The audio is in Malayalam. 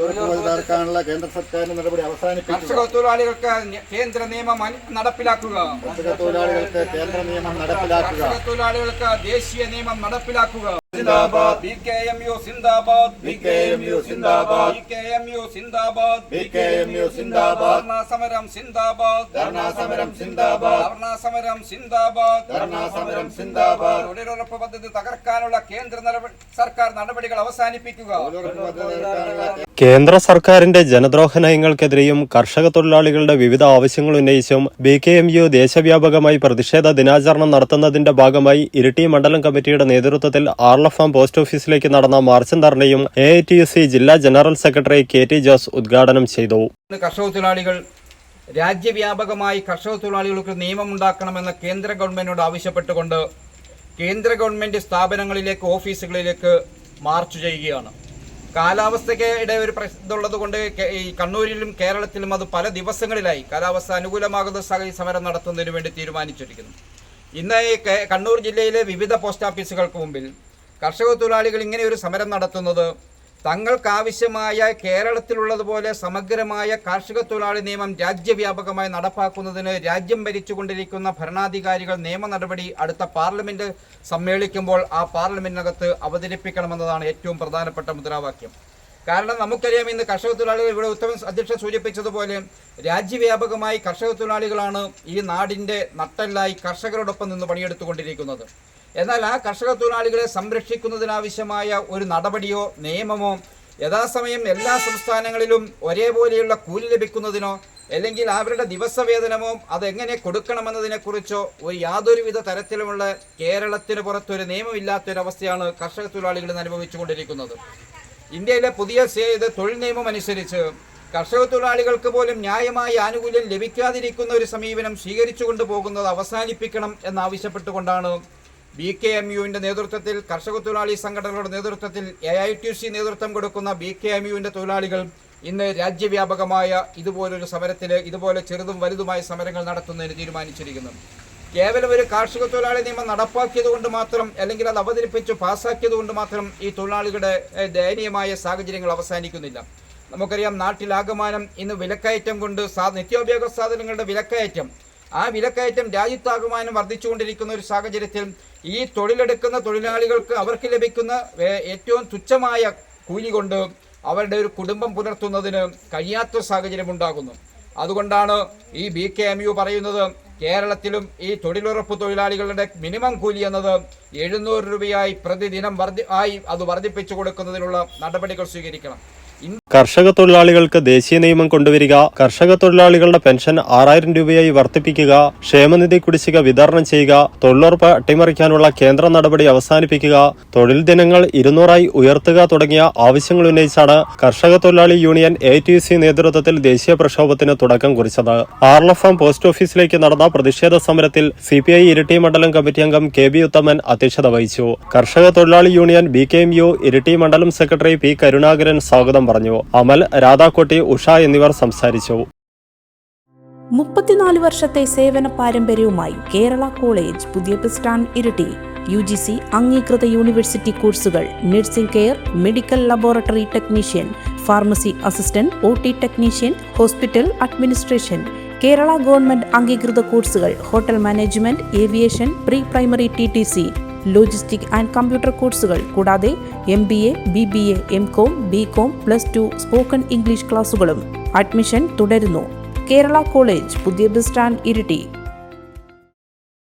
തൊഴിലുറപ്പ് തീർക്കാനുള്ള കേന്ദ്ര സർക്കാരിന്റെ നടപടി അവസാനിപ്പിക്കുക. കർഷക തൊഴിലാളികൾക്ക് കേന്ദ്ര നിയമം നടപ്പിലാക്കുക. കർഷക തൊഴിലാളികൾക്ക് കേന്ദ്ര നിയമം നടപ്പിലാക്കുക. കർഷക തൊഴിലാളികൾക്ക് ദേശീയ നിയമം നടപ്പിലാക്കുക. സിന്ദാബാദ് ബി കെ എം യു സിന്ദാബാദ് BKMU സിന്ദാബാദ്. ബി കെ എം യു സിന്ദാബാദ് BKMU സിന്ദാബാദ്. ധർണാ സമരം സിന്ദാബാദ് ധർണാ സമരം സിന്ദാബാദ്. ധർണാ സമരം സിന്ദാബാദ് ധർണാ സമരം സിന്ദാബാദ്. തൊഴിലുറപ്പ് പദ്ധതി തകർക്കാനുള്ള കേന്ദ്ര സർക്കാർ നടപടികൾ അവസാനിപ്പിക്കുക കേന്ദ്ര സർക്കാരിന്റെ ജനദ്രോഹ നയങ്ങൾക്കെതിരെയും കർഷക തൊഴിലാളികളുടെ വിവിധ ആവശ്യങ്ങൾ ഉന്നയിച്ചും ബി കെ എം യു ദേശവ്യാപകമായി പ്രതിഷേധ ദിനാചരണം നടത്തുന്നതിന്റെ ഭാഗമായി ഇരിട്ടി മണ്ഡലം കമ്മിറ്റിയുടെ നേതൃത്വത്തിൽ ആർലഫാം പോസ്റ്റ് ഓഫീസിലേക്ക് നടന്ന മാർച്ചും ധർണയും A I T S C ജില്ലാ general secretary K T Jose ഉദ്ഘാടനം ചെയ്തു. കർഷക തൊഴിലാളികൾ രാജ്യവ്യാപകമായി കർഷക തൊഴിലാളികൾക്ക് നിയമമുണ്ടാക്കണമെന്ന് കേന്ദ്ര ഗവൺമെന്റിനോട് ആവശ്യപ്പെട്ടുകൊണ്ട് കേന്ദ്ര ഗവൺമെന്റ് സ്ഥാപനങ്ങളിലേക്ക് ഓഫീസുകളിലേക്ക് മാർച്ച് ചെയ്യുകയാണ്. കാലാവസ്ഥയുടെ ഒരു പ്രശ്നമുള്ളത് കൊണ്ട് ഈ കണ്ണൂരിലും കേരളത്തിലും അത് പല ദിവസങ്ങളിലായി കാലാവസ്ഥ അനുകൂലമാകുന്ന സമരം നടത്തുന്നതിന് വേണ്ടി തീരുമാനിച്ചിരിക്കുന്നു. ഇന്ന് കണ്ണൂർ ജില്ലയിലെ വിവിധ പോസ്റ്റ് ഓഫീസുകൾക്ക് മുമ്പിൽ കർഷക തൊഴിലാളികൾ ഇങ്ങനെ ഒരു സമരം നടത്തുന്നത് തങ്ങൾക്കാവശ്യമായ കേരളത്തിലുള്ളതുപോലെ സമഗ്രമായ കാർഷിക തൊഴിലാളി നിയമം രാജ്യവ്യാപകമായി നടപ്പാക്കുന്നതിന് രാജ്യം ഭരിച്ചുകൊണ്ടിരിക്കുന്ന ഭരണാധികാരികൾ നിയമ നടപടി അടുത്ത പാർലമെന്റ് സമ്മേളിക്കുമ്പോൾ ആ പാർലമെന്റിനകത്ത് അവതരിപ്പിക്കണമെന്നതാണ് ഏറ്റവും പ്രധാനപ്പെട്ട മുദ്രാവാക്യം. കാരണം നമുക്കറിയാം ഇന്ന് കർഷക തൊഴിലാളികൾ ഇവിടെ ഉത്തമ അധ്യക്ഷൻ സൂചിപ്പിച്ചതുപോലെ രാജ്യവ്യാപകമായി കർഷക തൊഴിലാളികളാണ് ഈ നാടിന്റെ നട്ടെല്ലായി കർഷകരോടൊപ്പം നിന്ന് പണിയെടുത്തുകൊണ്ടിരിക്കുന്നത്. എന്നാൽ ആ കർഷക തൊഴിലാളികളെ സംരക്ഷിക്കുന്നതിനാവശ്യമായ ഒരു നടപടിയോ നിയമമോ യഥാസമയം എല്ലാ സംസ്ഥാനങ്ങളിലും ഒരേപോലെയുള്ള കൂലി ലഭിക്കുന്നതിനോ അല്ലെങ്കിൽ അവരുടെ ദിവസവേതനമോ അതെങ്ങനെ കൊടുക്കണമെന്നതിനെക്കുറിച്ചോ ഒരു യാതൊരുവിധ തരത്തിലുമുള്ള കേരളത്തിന് പുറത്തൊരു നിയമമില്ലാത്തൊരവസ്ഥയാണ് കർഷക തൊഴിലാളികൾ അനുഭവിച്ചുകൊണ്ടിരിക്കുന്നത്. ഇന്ത്യയിലെ പുതിയ തൊഴിൽ നിയമം അനുസരിച്ച് കർഷക തൊഴിലാളികൾക്ക് പോലും ന്യായമായ ആനുകൂല്യം ലഭിക്കാതിരിക്കുന്ന ഒരു സമീപനം സ്വീകരിച്ചുകൊണ്ട് പോകുന്നത് അവസാനിപ്പിക്കണം എന്നാവശ്യപ്പെട്ടുകൊണ്ടാണ് ബി കെ എം യുവിന്റെ നേതൃത്വത്തിൽ കർഷക തൊഴിലാളി സംഘടനകളുടെ നേതൃത്വത്തിൽ എ ഐ ടി സി നേതൃത്വം കൊടുക്കുന്ന ബി കെ എം യുവിന്റെ തൊഴിലാളികൾ ഇന്ന് രാജ്യവ്യാപകമായ ഇതുപോലൊരു സമരത്തിൽ ഇതുപോലെ ചെറുതും വലുതുമായ സമരങ്ങൾ നടത്തുന്നതിന് തീരുമാനിച്ചിരിക്കുന്നു. കേവലം ഒരു കാർഷിക തൊഴിലാളി നിയമം നടപ്പാക്കിയതുകൊണ്ട് മാത്രം അല്ലെങ്കിൽ അത് അവതരിപ്പിച്ച് പാസ്സാക്കിയതുകൊണ്ട് മാത്രം ഈ തൊഴിലാളികളുടെ ദയനീയമായ സാഹചര്യങ്ങൾ അവസാനിക്കുന്നില്ല. നമുക്കറിയാം നാട്ടിലാകമാനം ഇന്ന് വിലക്കയറ്റം കൊണ്ട് സാ നിത്യോപയോഗ സാധനങ്ങളുടെ വിലക്കയറ്റം ആ വിലക്കയറ്റം രാജ്യത്താകമാനം വർദ്ധിച്ചുകൊണ്ടിരിക്കുന്ന ഒരു സാഹചര്യത്തിൽ ഈ തൊഴിലെടുക്കുന്ന തൊഴിലാളികൾക്ക് അവർക്ക് ലഭിക്കുന്ന ഏറ്റവും തുച്ഛമായ കൂലി കൊണ്ട് അവരുടെ ഒരു കുടുംബം പുലർത്തുന്നതിന് കഴിയാത്ത സാഹചര്യം ഉണ്ടാകുന്നു. അതുകൊണ്ടാണ് ഈ ബി കെ എം യു പറയുന്നത് കേരളത്തിലും ഈ തൊഴിലുറപ്പ് തൊഴിലാളികളുടെ മിനിമം കൂലി എന്നത് എഴുന്നൂറ് രൂപയായി പ്രതിദിനം വർദ്ധി ആയി അത് വർദ്ധിപ്പിച്ചു കൊടുക്കുന്നതിനുള്ള നടപടികൾ സ്വീകരിക്കണം. കർഷക തൊഴിലാളികൾക്ക് ദേശീയ നിയമം കൊണ്ടുവരിക കർഷക തൊഴിലാളികളുടെ പെൻഷൻ ആറായിരം രൂപയായി വർദ്ധിപ്പിക്കുക ക്ഷേമനിധി കുടിശ്ശിക വിതരണം ചെയ്യുക തൊഴിലുറപ്പ് അട്ടിമറിക്കാനുള്ള കേന്ദ്ര നടപടി അവസാനിപ്പിക്കുക തൊഴിൽ ദിനങ്ങൾ ഇരുന്നൂറായി ഉയർത്തുക തുടങ്ങിയ ആവശ്യങ്ങൾ ഉന്നയിച്ചാണ് കർഷക തൊഴിലാളി യൂണിയൻ എ ടി സി നേതൃത്വത്തിൽ ദേശീയ പ്രക്ഷോഭത്തിന് തുടക്കം കുറിച്ചത്. ആർലഫാം പോസ്റ്റ് ഓഫീസിലേക്ക് നടന്ന പ്രതിഷേധ സമരത്തിൽ സി പി ഐ ഇരിട്ടി മണ്ഡലം കമ്മിറ്റി അംഗം കെ ബി ഉത്തമൻ അധ്യക്ഷത വഹിച്ചു. കർഷക തൊഴിലാളി union B K M U Iritty മണ്ഡലം സെക്രട്ടറി പി കരുണാകരൻ സ്വാഗതം പറഞ്ഞു. അമൽ രാധാക്കോട്ടി ഉഷ എന്നിവർ സംസാരിച്ചു. മുപ്പത്തിനാല് വർഷത്തെ സേവന പാരമ്പര്യവുമായി കേരള കോളേജ് പുതിയ bus Iritty. U G C അംഗീകൃത യൂണിവേഴ്സിറ്റി കോഴ്സുകൾ nursing care medical laboratory technician pharmacy assistant O T technician hospital administration. Kerala government അംഗീകൃത കോഴ്സുകൾ hotel management aviation pre primary T T C logistic and computer കോഴ്സുകൾ കൂടാതെ M B A B B A M com B com plus two spoken English ക്ലാസുകളും അഡ്മിഷൻ തുടരുന്നു. കേരള കോളേജ് പുതിയ ബസ് സ്റ്റാൻഡ് ഇരിട്ടി.